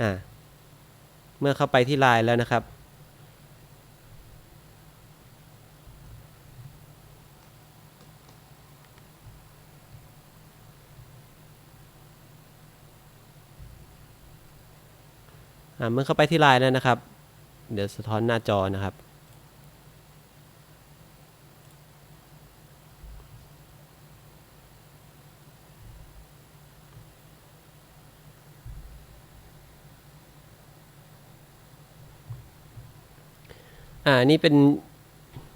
อ่าเมื่อเข้าไปที่ไลน์แล้วนะครับ เมื่อเข้าไปที่ไลน์แล้วนะครับ เดี๋ยวสะท้อนหน้าจอนะครับ อ่านี่เป็น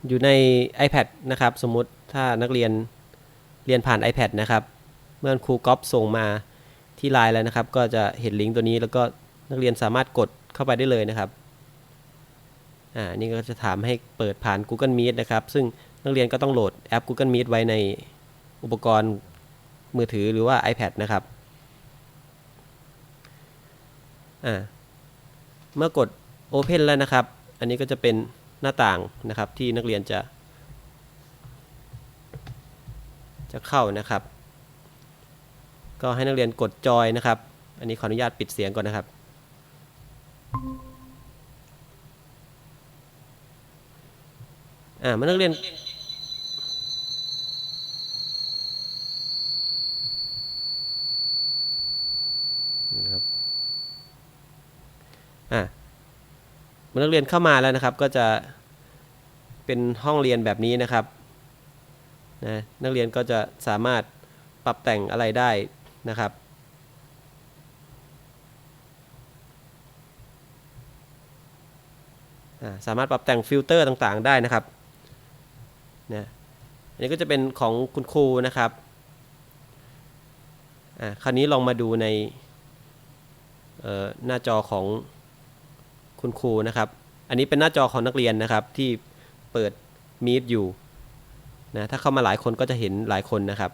อยู่ใน iPad นะครับ สมมุติถ้านักเรียนเรียนผ่าน iPad นะครับ เมื่อครูก๊อปส่งมาที่ไลน์แล้วนะครับ ก็จะเห็นลิงก์ตัวนี้แล้วก็นักเรียนสามารถกดเข้าไปได้เลยนะครับ อ่า นี่ก็จะถามให้เปิดผ่าน Google Meet นะครับ ซึ่งนักเรียนก็ต้องโหลดแอป Google Meet ไว้ในอุปกรณ์มือถือหรือว่า iPad นะครับ อ่า เมื่อกด Open แล้วนะครับ อันนี้ก็จะเป็น หน้าต่างนะครับที่นักเรียนจะ จะเข้านะครับ ก็ให้นักเรียนกดจอยนะครับ อันนี้ขออนุญาตปิดเสียงก่อนนะครับ อ่าเมื่อนักเรียน นะครับ อ่า เมื่อนักเรียนเข้ามาแล้วนะครับ ก็จะเป็นห้องเรียนแบบนี้นะครับนะนักเรียนก็จะสามารถปรับแต่งอะไรได้นะครับ สามารถปรับแต่งฟิลเตอร์ต่างๆได้นะครับนะอันนี้ก็จะเป็นของคุณครูนะครับอ่าคราวนี้ลองมาดูในหน้าจอของ คุณครูนะครับ อันนี้เป็นหน้าจอของนักเรียนนะครับ ที่เปิดมีดอยู่นะถ้าเข้ามาหลายคนก็จะเห็นหลายคนนะครับ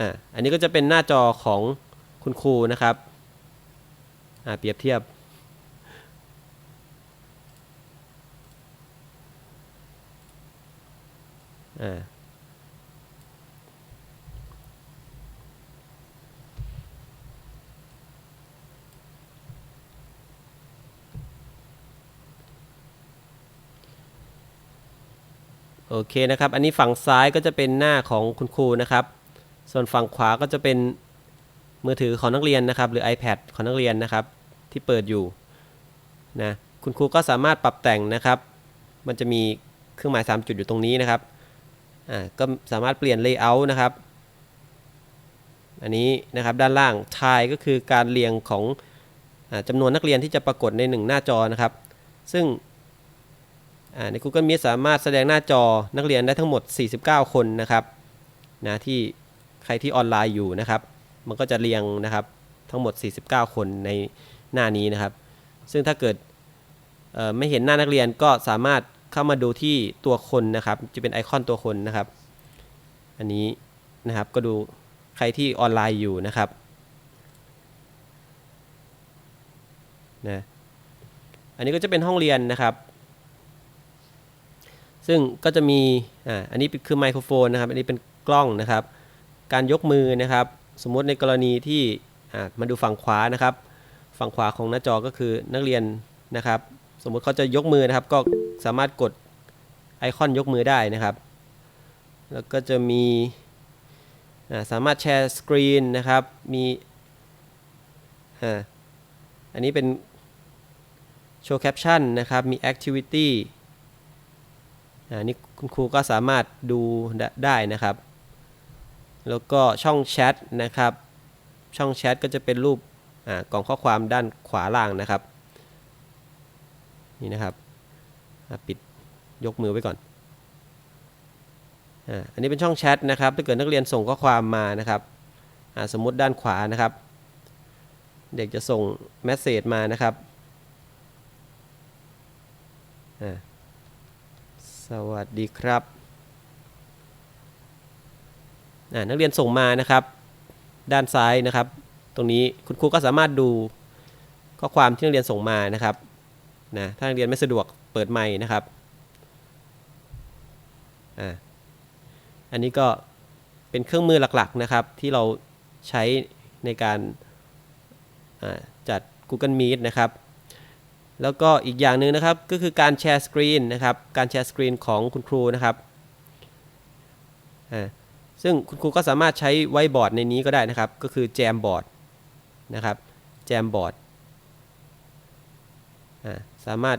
อ่าอันนี้ก็จะเป็นหน้าจอของคุณครูนะครับอ่าเปรียบเทียบอ่า โอเคนะครับ อันนี้ฝั่งซ้ายก็จะเป็นหน้าของคุณครูนะครับ ส่วนฝั่งขวาก็จะเป็นมือถือของนักเรียนนะครับ หรือ iPad ของนักเรียนนะครับ ที่เปิดอยู่นะคุณครูก็สามารถปรับแต่งนะครับ มันจะมีเครื่องหมาย 3 จุดอยู่ตรงนี้นะครับอ่าก็สามารถเปลี่ยน layout นะครับ อันนี้นะครับด้านล่าง tile ก็คือการเรียงของอจำนวนนักเรียนที่จะปรากฏใน 1 หน้าจอนะครับ ซึ่ง ใน Google Meet สามารถแสดงหน้าจอนักเรียนได้ทั้งหมด 49 คนนะครับนะที่ใครที่ออนไลน์อยู่นะครับ มันก็จะเรียงนะครับทั้งหมด 49 คนในหน้านี้นะครับ ซึ่งถ้าเกิดไม่เห็นหน้านักเรียนก็สามารถเข้ามาดูที่ตัวคนนะครับ จะเป็นไอคอนตัวคนนะครับ อันนี้นะครับก็ดูใครที่ออนไลน์อยู่นะครับนะอันนี้ก็จะเป็นห้องเรียนนะครับ ซึ่งก็จะมีอ่าอันนี้คือไมโครโฟนนะครับ อันนี้เป็นกล้องนะครับ การยกมือนะครับ สมมติในกรณีที่อ่ามาดูฝั่งขวานะครับ ฝั่งขวาของหน้าจอก็คือนักเรียนนะครับ สมมุติเขาจะยกมือนะครับ ก็สามารถกดไอคอนยกมือได้นะครับ แล้วก็จะมีสามารถแชร์สกรีนนะครับ มีอันนี้เป็นโชว์แคปชั่นนะครับ มีแอคทิวิตี้ อ่านี่คุณครูก็สามารถดูได้นะครับ แล้วก็ช่องแชทนะครับ ช่องแชทก็จะเป็นรูปกล่องข้อความด้านขวาล่างนะครับ นี่นะครับปิดยกมือไว้ก่อนอันนี้เป็นช่องแชทนะครับถ้าเกิดนักเรียนส่งข้อความมานะครับสมมุติด้านขวานะครับ เด็กจะส่งเมสเซจมานะครับอ่า วัสดีครับนักเรียนส่งมานะครับ ด้านซ้ายนะครับ ตรงนี้คุณครูก็สามารถดูข้อความที่นักเรียนส่งมานะครับนะถ้านักเรียนไม่สะดวกเปิดไมค์นะครับอ่าอันนี้ก็เป็นเครื่องมือหลักๆนะครับ ที่เราใช้ในการจัด Google Meet นะครับ แล้วก็อีกอย่างหนึ่งนะครับก็คือการแชร์สกรีนนะครับการแชร์สกรีนของคุณครูนะครับซึ่งคุณครูก็สามารถใช้ไวบอร์ดในนี้ก็ได้นะครับ ก็คือแจมบอร์ดนะครับแจมบอร์ดสามารถ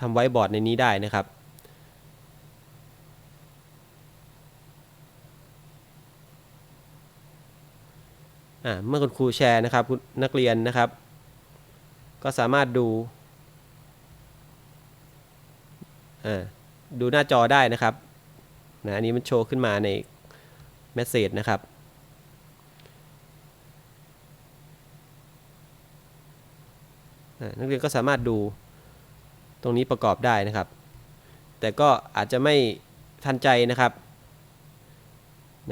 ทำไวบอร์ดในนี้ได้นะครับเมื่อคุณครูแชร์นะครับนักเรียนนะครับ ก็สามารถดู อ่าดูหน้าจอได้นะครับนะอันนี้มันโชว์ขึ้นมาในเมสเซจนะครับนักเรียนก็สามารถดูตรงนี้ประกอบได้นะครับ แต่ก็อาจจะไม่ทันใจนะครับ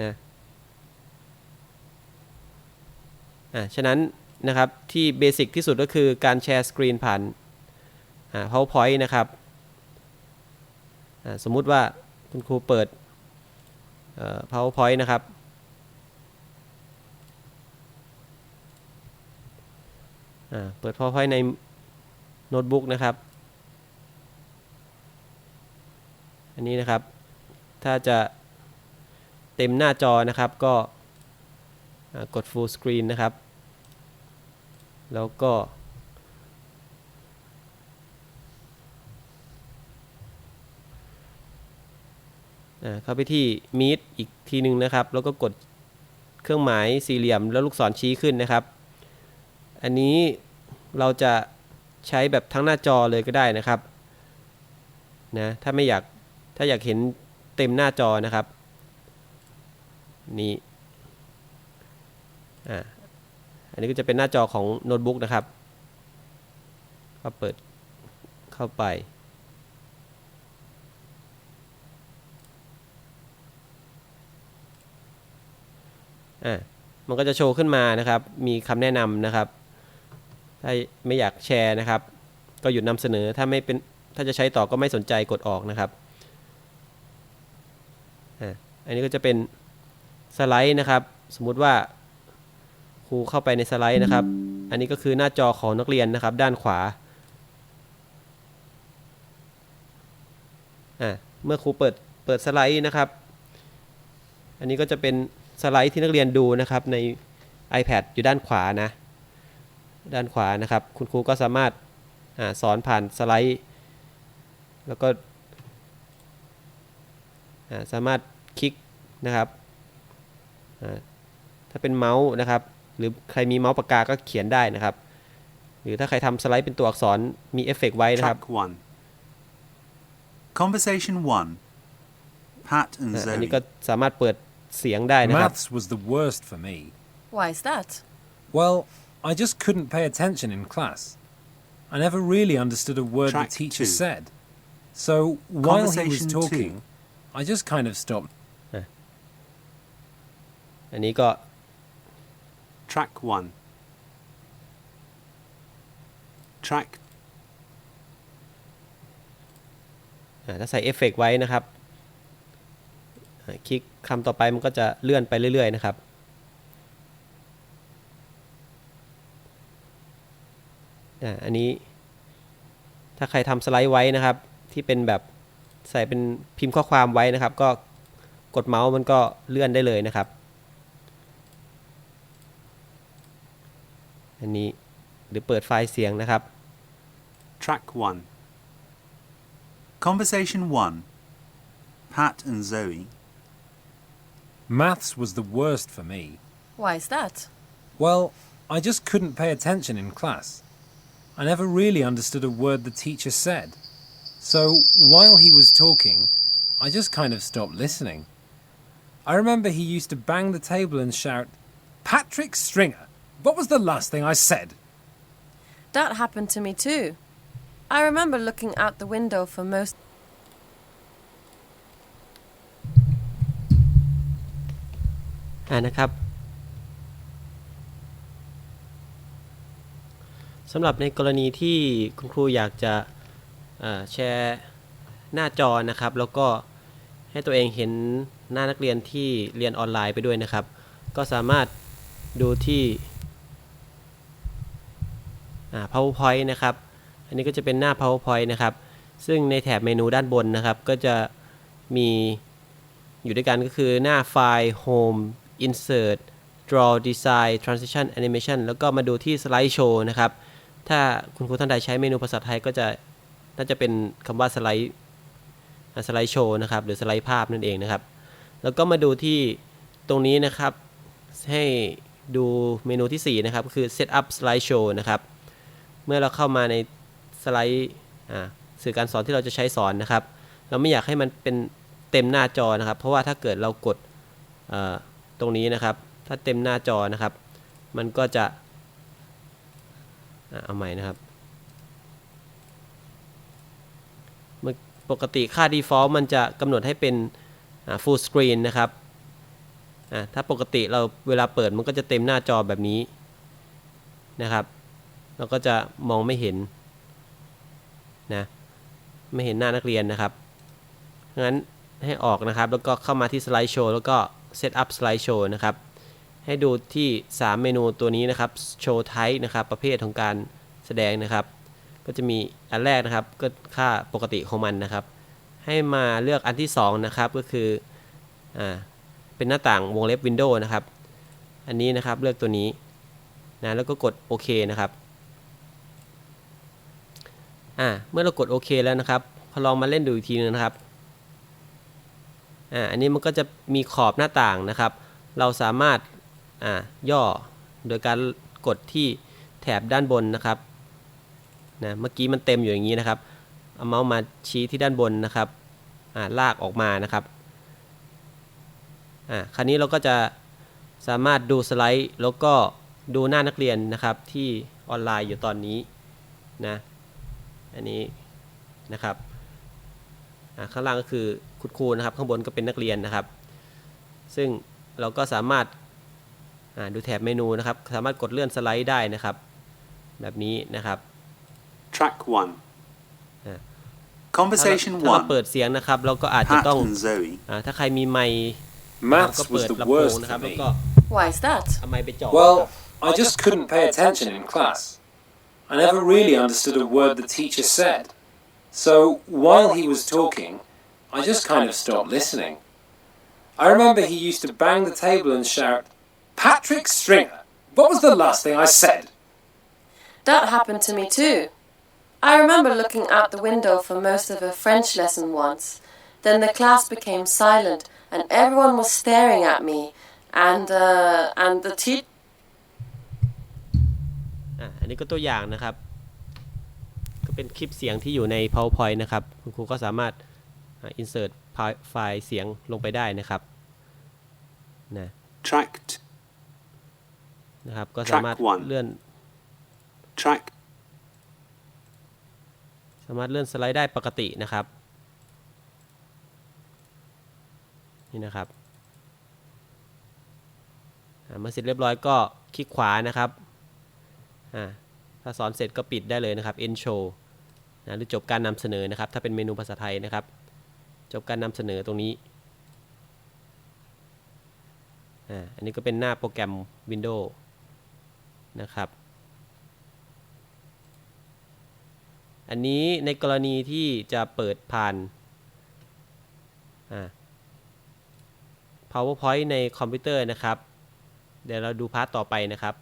นะอ่าฉะนั้นนะครับที่เบสิกที่สุดก็คือการแชร์สกรีนผ่านอ่า PowerPoint นะครับ สมมุติว่าคุณครูเปิด PowerPoint นะครับ เปิด PowerPoint ในโน้ตบุ๊กนะครับ อันนี้นะครับ ถ้าจะเต็มหน้าจอนะครับก็กด full screen นะครับ แล้วก็ อ่า เข้าไปที่ Meet อีกทีหนึ่งนะครับ แล้วก็กดเครื่องหมายสี่เหลี่ยมแล้วลูกศรชี้ขึ้นนะครับ อันนี้เราจะใช้แบบทั้งหน้าจอเลยก็ได้นะครับนะถ้าไม่อยากถ้าอยากเห็นเต็มหน้าจอนะครับนี่อ่าอันนี้ก็จะเป็นหน้าจอของโน้ตบุ๊กนะครับ ก็เปิดเข้าไป อ่ามันก็จะโชว์ขึ้นมานะครับ มีคำแนะนำนะครับ ถ้าไม่อยากแชร์นะครับ ก็หยุดนำเสนอ ถ้าไม่เป็น ถ้าจะใช้ต่อก็ไม่สนใจกดออกนะครับ อ่าอันนี้ก็จะเป็นสไลด์นะครับ สมมุติว่าครูเข้าไปในสไลด์นะครับ อันนี้ก็คือหน้าจอของนักเรียนนะครับ ด้านขวา อ่าเมื่อครูเปิด เปิดสไลด์นะครับ อันนี้ก็จะเป็น สไลด์ที่นักเรียนดูนะครับใน iPad อยู่ด้านขวานะด้านขวานะครับ คุณครูก็สามารถอาสอนผ่านสไลด์ แล้วก็อ่าสามารถคลิกนะครับอ่าถ้าเป็นเมาส์นะครับ หรือใครมีเมาส์ปากกาก็เขียนได้นะครับ หรือถ้าใครทำสไลด์เป็นตัวอักษรมีเอฟเฟกต์ไว้นะครับ Track 1. Conversation 1. Pat and อ่าอัน Zoe. นี้ก็สามารถเปิด เสียงได้นะครับ Maths was the worst for me. Why is that? Well, I just couldn't pay attention in class. I never really understood a word Track the teacher two. said. So while he was Conversation two. talking, I just kind of stopped อันนี้ก็ Track 1. Track อ่าถ้าใส่เอฟเฟกต์ไว้นะครับอ่าคลิก คำต่อไปมันก็จะเลื่อนไปเรื่อย ๆ นะครับ อันนี้ถ้าใครทำสไลด์ไว้นะครับ ที่เป็นแบบใส่เป็นพิมพ์ข้อความไว้นะครับ ก็กดเมาส์มันก็เลื่อนได้เลยนะครับ อันนี้หรือเปิดไฟล์เสียงนะครับ Track 1. Conversation 1. Pat and Zoe. Maths was the worst for me. Why is that? Well, I just couldn't pay attention in class. I never really understood a word the teacher said. So while he was talking, I just kind of stopped listening. I remember he used to bang the table and shout, Patrick Stringer, what was the last thing I said? That happened to me too. I remember looking out the window for most อ่านะครับสำหรับในกรณีที่คุณครูอยากจะแชร์หน้าจอนะครับ แล้วก็ให้ตัวเองเห็นหน้านักเรียนที่เรียนออนไลน์ไปด้วยนะครับ ก็สามารถดูที่ powerpoint นะครับ อันนี้ก็จะเป็นหน้า powerpoint นะครับ ซึ่งในแถบเมนูด้านบนนะครับ ก็จะมีอยู่ด้วยกันก็คือหน้าไฟล์ home insert draw design transition animation แล้วก็มาดูที่ slide show นะครับ ถ้าคุณครูท่านใดใช้เมนูภาษาไทยก็จะน่าจะเป็นคำว่าสไลด์สไลด์โชว์นะครับ หรือสไลด์ภาพนั่นเองนะครับ แล้วก็มาดูที่ตรงนี้นะครับ ให้ดูเมนูทีสี่ 4 นะครับ ก็คือ set up slide show นะครับ เมื่อเราเข้ามาในสไลด์สื่อการสอนที่เราจะใช้สอนนะครับ เราไม่อยากให้มันเป็นเต็มหน้าจอนะครับ เพราะว่าถ้าเกิดเรากด ตรงนี้นะครับ ถ้าเต็มหน้าจอนะครับ มันก็จะเอาใหม่นะครับปกติค่า default มันจะกำหนดให้เป็น full screen นะครับ ถ้าปกติเราเวลาเปิดมันก็จะเต็มหน้าจอแบบนี้นะครับ เราก็จะมองไม่เห็นนะ ไม่เห็นหน้านักเรียนนะครับ งั้นให้ออกนะครับ แล้วก็เข้ามาที่สไลด์โชว์แล้วก็ set up slide show นะครับ ให้ดูที่ 3 เมนูตัวนี้นะครับ show type นะครับ ประเภทของการแสดงนะครับ ก็จะมีอันแรกนะครับ ก็ค่าปกติของมันนะครับ ให้มาเลือกอันที่ 2 นะครับ ก็คือ อ่า เป็นหน้าต่างวงเล็บ window นะครับ อันนี้นะครับ เลือกตัวนี้ นะ แล้วก็กดโอเคนะครับ อ่า เมื่อเรากดโอเคแล้วนะครับ พอลองมาเล่นดูอีกทีนึงนะครับ อ่าอันนี้มันก็จะมีขอบหน้าต่างนะครับ เราสามารถอ่าย่อโดยการกดที่แถบด้านบนนะครับนะเมื่อกี้มันเต็มอยู่อย่างนี้นะครับ เอาเมาส์มาชี้ที่ด้านบนนะครับอ่าลากออกมานะครับอ่าคราวนี้เราก็จะสามารถดูสไลด์ แล้วก็ดูหน้านักเรียนนะครับที่ออนไลน์อยู่ตอนนี้นะอันนี้นะครับข้างล่างก็คือ คุณครูนะครับ ข้างบนก็เป็นนักเรียนนะครับ ซึ่งเราก็สามารถอ่าดูแถบเมนูนะครับ สามารถกดเลื่อนสไลด์ได้นะครับ แบบนี้นะครับ Track 1. Yeah. ถ้า Conversation เราถ้าเรา 1. เปิดเสียงนะครับ เราก็อาจจะ Pat ต้อง and Zoe. อ่าถ้าใครมีไมค์นะครับก็ Maths เปิ was ด the ลำโพง worst นะค for รับแล้ว me. ก็ Why is that? เอาไมค์ไปจ่อ Well, นะครับ I just couldn't pay attention in class. I never really understood a word the teacher said. So while he was talking, I just kind of stopped listening. I remember he used to bang the table and shout, Patrick Stringer, what was the last thing I said? That happened to me too. I remember looking out the window for most of a French lesson once. Then the class became silent and everyone was staring at me. And, uh, and the teacher. อ่ะอันนี้ก็ตัวอย่างนะครับ ก็เป็นคลิปเสียงที่อยู่ใน PowerPoint นะครับ คุณครูก็สามารถอ่า insert ไฟล์เสียงลงไปได้นะครับนะ Track. t- นะครับก็สามารถ Track one เลื่อน Track. สามารถเลื่อนสไลด์ได้ปกตินะครับ นี่นะครับอ่าเมื่อเสร็จเรียบร้อยก็คลิกขวานะครับอ่าถ้าสอนเสร็จก็ปิดได้เลยนะครับ end show นะหรือจบการนำเสนอนะครับ ถ้าเป็นเมนูภาษาไทยนะครับ จบการนำเสนอตรงนี้อ่าอันนี้ก็เป็นหน้าโปรแกรม Windows นะครับ อันนี้ในกรณีที่จะเปิดผ่านอ่า PowerPoint ในคอมพิวเตอร์นะครับ เดี๋ยวเราดูพาร์ทต่อไปนะครับ